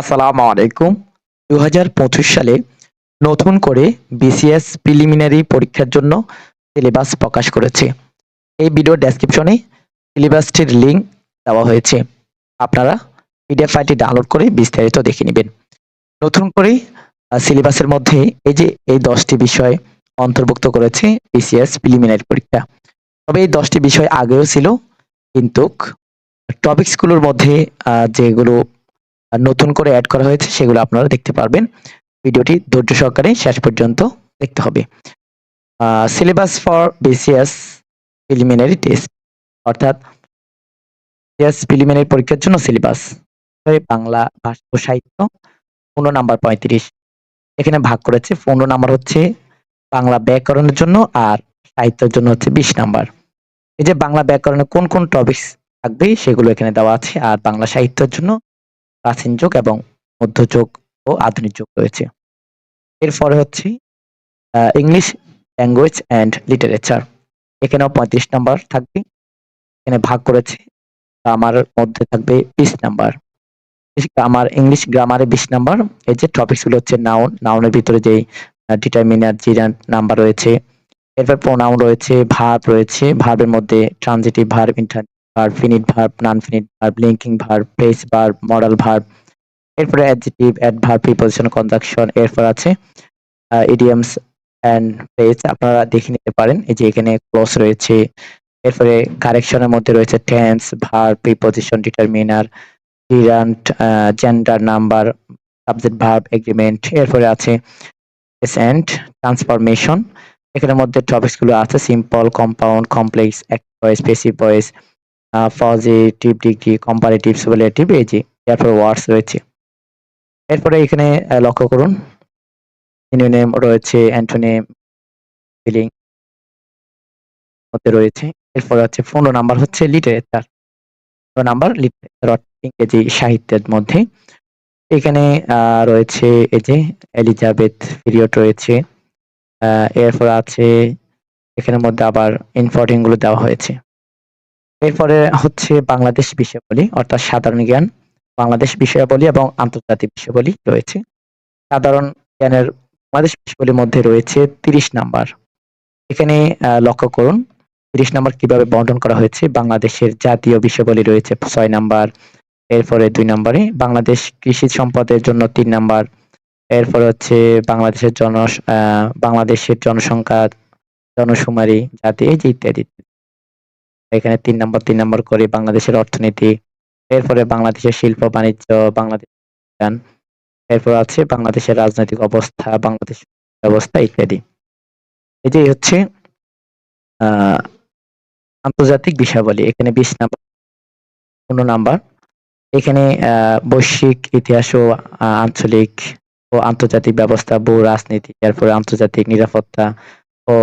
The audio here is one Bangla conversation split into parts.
আসসালামু আলাইকুম। দু হাজার পঁচিশ সালে নতুন করে বিসিএস প্রিলিমিনারি পরীক্ষার জন্য সিলেবাস প্রকাশ করেছে। এই ভিডিও ডেসক্রিপশনে সিলেবাসটির লিংক দেওয়া হয়েছে। আপনারা পিডিএফ ফাইলটি ডাউনলোড করে বিস্তারিত দেখে নেবেন। নতুন করে সিলেবাসের মধ্যে এই যে এই দশটি বিষয় অন্তর্ভুক্ত করেছে বিসিএস প্রিলিমিনারি পরীক্ষা। তবে এই দশটি বিষয় আগেও ছিল, কিন্তু টপিকসগুলোর মধ্যে যেগুলো নতুন করে অ্যাড করা হয়েছে, সেগুলো আপনারা দেখতে পারবেন। ভিডিওটি ধৈর্য সহকারে শেষ পর্যন্ত দেখতে হবে। Syllabus for BCS preliminary test অর্থাৎ বিসিএস প্রিলিমিনারি পরীক্ষার জন্য সিলেবাস বাংলা ভাষা ও সাহিত্য, পনেরো নাম্বার পঁয়ত্রিশ। এখানে ভাগ করেছে, পনেরো নাম্বার হচ্ছে বাংলা ব্যাকরণের জন্য আর সাহিত্যের জন্য হচ্ছে বিশ নাম্বার। এই যে বাংলা ব্যাকরণে কোন কোন টপিকস থাকবে, সেগুলো এখানে দেওয়া আছে। আর বাংলা সাহিত্যের জন্য প্রাচীন যুগ এবং মধ্যযুগ ও আধুনিক যুগ রয়েছে। এরপরে হচ্ছে ইংলিশ ল্যাঙ্গুয়েজ অ্যান্ড লিটারেচার এখানেও পঁয়ত্রিশ নাম্বার থাকবে। এখানে ভাগ করেছে। গ্রামার মধ্যে থাকবে বিশ নাম্বার। আমার ইংলিশ গ্রামারে বিশ নাম্বার। এই যে টপিকসগুলো হচ্ছে নাউন নাউনের ভিতরে যে ডিটারমিনার জিরান নাম্বার রয়েছে। এরপর প্রোনাউন রয়েছে ভার্ব রয়েছে। ভার্বের মধ্যে transitive verb inter verb finite verb non finite verb linking verb place verb modal verb এরপরে অ্যাডজেটিভ অ্যাডভার্ব প্রিপোজিশন কনজাংশন এরপর আছে ইডিয়ামস অ্যান্ড প্লেস আপনারা দেখে নিতে পারেন, এই যে এখানে ক্লোজ রয়েছে। এরপরে কারেকশনের মধ্যে রয়েছে tense verb preposition determiner gerund gender number subject verb agreement এরপরে আছে এন্ড ট্রান্সফরমেশন এখানের মধ্যে টপিকসগুলো আছে simple compound complex voice passive voice positive degree comparative superlative এই যে এরপর ওয়ার্ডস রয়েছে। এরপরে এখানে লক্ষ্য করুন। সিনোনিম রয়েছে অ্যান্টোনিম ফিলিং মধ্যে রয়েছে। এরপর হচ্ছে পনেরো নাম্বার হচ্ছে লিটারেচার পনেরো নাম্বার লিটারেচার ইংরেজি সাহিত্যের মধ্যে। এখানে রয়েছে এই যে এলিজাবেথ পিরিয়ড রয়েছে। এরপর আছে, এখানের মধ্যে আবার ইনফর্টিংগুলো দেওয়া হয়েছে। এরপরে হচ্ছে বাংলাদেশ বিষয়াবলী, অর্থাৎ সাধারণ জ্ঞান, বাংলাদেশ বিষয়াবলী এবং আন্তর্জাতিক বিষয়াবলী রয়েছে। সাধারণ জ্ঞানের বাংলাদেশ বিষয়াবলীর মধ্যে রয়েছে তিরিশ নাম্বার। এখানে লক্ষ্য করুন, তিরিশ নাম্বার কীভাবে বন্টন করা হয়েছে। বাংলাদেশের জাতীয় বিষয়াবলী রয়েছে ছয় নাম্বার, এরপরে দুই নম্বরে বাংলাদেশ কৃষি সম্পদের জন্য তিন নাম্বার, এরপর হচ্ছে বাংলাদেশের জন বাংলাদেশের জনসংখ্যা জনশুমারি জাতি, এই যে ইত্যাদি। এখানে তিন নম্বর তিন নম্বর করে বাংলাদেশের অর্থনীতি এরপরে বাংলাদেশের শিল্প বাণিজ্য বাংলাদেশ বিজ্ঞান, এরপর আছে বাংলাদেশের রাজনৈতিক অবস্থা বাংলাদেশ ব্যবস্থা ইত্যাদি। যে হচ্ছে আহ আন্তর্জাতিক বিষয়াবলী। এখানে বিশ নাম্বার পনেরো নাম্বার। এখানে বৈশ্বিক ইতিহাস ও আঞ্চলিক ও আন্তর্জাতিক ব্যবস্থা ভূ রাজনীতি এরপরে আন্তর্জাতিক নিরাপত্তা ও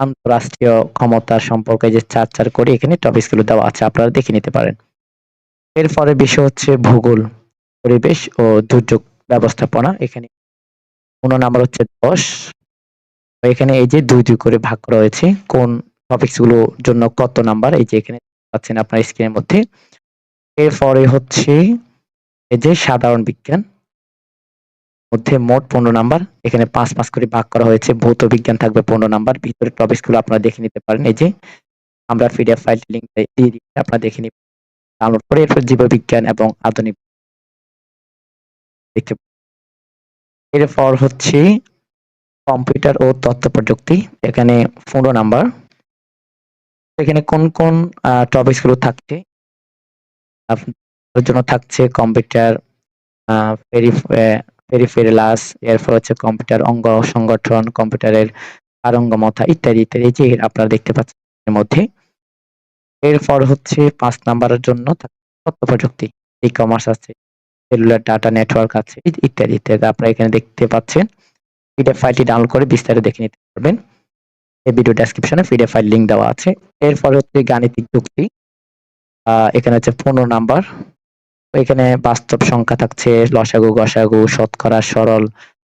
আন্তরাষ্ট্রীয় ক্ষমতা সম্পর্কে যে চার চার করে, এখানে টপিকসগুলো দেওয়া আছে, আপনারা দেখে নিতে পারেন। এরপরে বিষয় হচ্ছে ভূগোল, পরিবেশ ও দুর্যোগ ব্যবস্থাপনা। এখানে পনেরো নাম্বার হচ্ছে দশ। এখানে এই যে দুই দুই করে ভাগ করা হয়েছে, কোন টপিকসগুলোর জন্য কত নাম্বার এই যে এখানে পাচ্ছেন আপনার স্ক্রিনের মধ্যে। এরপরে হচ্ছে এই যে সাধারণ বিজ্ঞান মধ্যে মোট পনেরো নাম্বার। এখানে পাঁচ পাঁচ করে ভাগ করা হয়েছে। ভৌত বিজ্ঞান থাকবে পনেরো নাম্বার। ভিতরে টপিকসগুলো আপনারা দেখে নিতে পারেন। এই যে, আমরা পিডিএফ ফাইল লিঙ্ক দিয়ে দিচ্ছি, আপনারা দেখে নিন ডাউনলোড করে এরপর জীববিজ্ঞান এবং আধুনিক এরপর হচ্ছে কম্পিউটার ও তথ্য প্রযুক্তি। এখানে পনেরো নাম্বার। এখানে কোন কোন টপিকসগুলো থাকছে? আপনার জন্য থাকছে কম্পিউটার পেরিফেরালাস এরপর হচ্ছে কম্পিউটার অঙ্গ সংগঠন কম্পিউটারের পারঙ্গমতা ইত্যাদি ইত্যাদি, যে আপনারা দেখতে পাচ্ছেন এর মধ্যে। এরপর হচ্ছে পাঁচ নাম্বারের জন্য তথ্য প্রযুক্তি ই কমার্স আছে সেলুলার ডাটা নেটওয়ার্ক আছে ইত্যাদি ইত্যাদি আপনারা এখানে দেখতে পাচ্ছেন। পিডিএফ ফাইলটি ডাউনলোড করে বিস্তারিত দেখে নিতে পারবেন। এই ভিডিও ডেসক্রিপশনে পিডিএফ ফাইল লিংক দেওয়া আছে। এরপর হচ্ছে গাণিতিক যুক্তি এখানে হচ্ছে পনেরো নাম্বার। এখানে বাস্তব সংখ্যা থাকছে, লসাগু, গসাগু, শতকরা, সরল,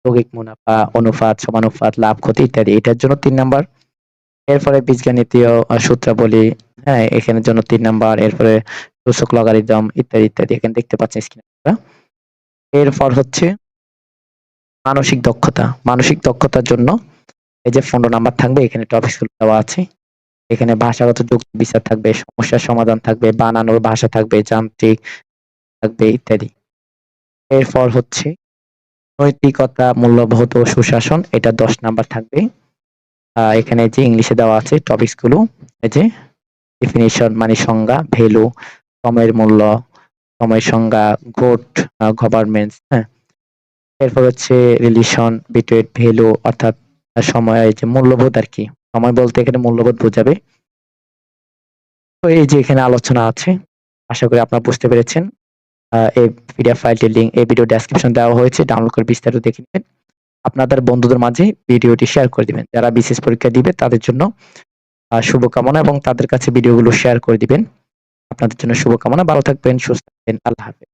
যৌগিক মুনাফা, অনুপাত, সমানুপাত, লাভ, ক্ষতি ইত্যাদি। এটার জন্য তিন নাম্বার। এরপরে বীজগণিতীয় সূত্রাবলী হ্যাঁ এখানের জন্য তিন নাম্বার। এরপরে সূচক লগারিদম ইত্যাদি ইত্যাদি এখানে দেখতে পাচ্ছেন স্ক্রিনে এরপর হচ্ছে মানসিক দক্ষতা। মানসিক দক্ষতার জন্য এই যে ফোন নাম্বার থাকবে, এখানে টপিকসগুলো দেওয়া আছে। এখানে ভাষাগত যুক্তি, বিচার থাকবে, সমস্যার সমাধান থাকবে, বানানোর ভাষা থাকবে, যান্ত্রিক থাকবে ইত্যাদি। এরপর হচ্ছে নৈতিকতা, মূল্যবোধ ও সুশাসন, এটা দশ নাম্বার থাকবে। এখানে যে ইংলিশে দেওয়া আছে টপিকসগুলো এই যে ডেফিনিশন মানে সংজ্ঞা ভ্যালু সময়ের মূল্য সময় সংজ্ঞা গুড গভর্নমেন্টস হ্যাঁ। এরপর হচ্ছে রিলেশন বিটুইন ভ্যালু অর্থাৎ সময়, এই যে মূল্যবোধ আর কি। সময় বলতে এখানে মূল্যবোধ বোঝাবে। তো এই যে এখানে আলোচনা আছে, আশা করি আপনারা বুঝতে পেরেছেন। এই পিডিএফ ফাইলটির লিঙ্ক এই ভিডিও ডেসক্রিপশন দেওয়া হয়েছে ডাউনলোড করে বিস্তারিত দেখে নেবেন। আপনাদের বন্ধুদের মাঝে ভিডিওটি শেয়ার করে দিবেন। যারা বিশেষ পরীক্ষা দিবে, তাদের জন্য শুভকামনা এবং তাদের কাছে ভিডিওগুলো শেয়ার করে দিবেন। আপনাদের জন্য শুভকামনা। ভালো থাকবেন, সুস্থ থাকবেন। আল্লাহ হাফেজ।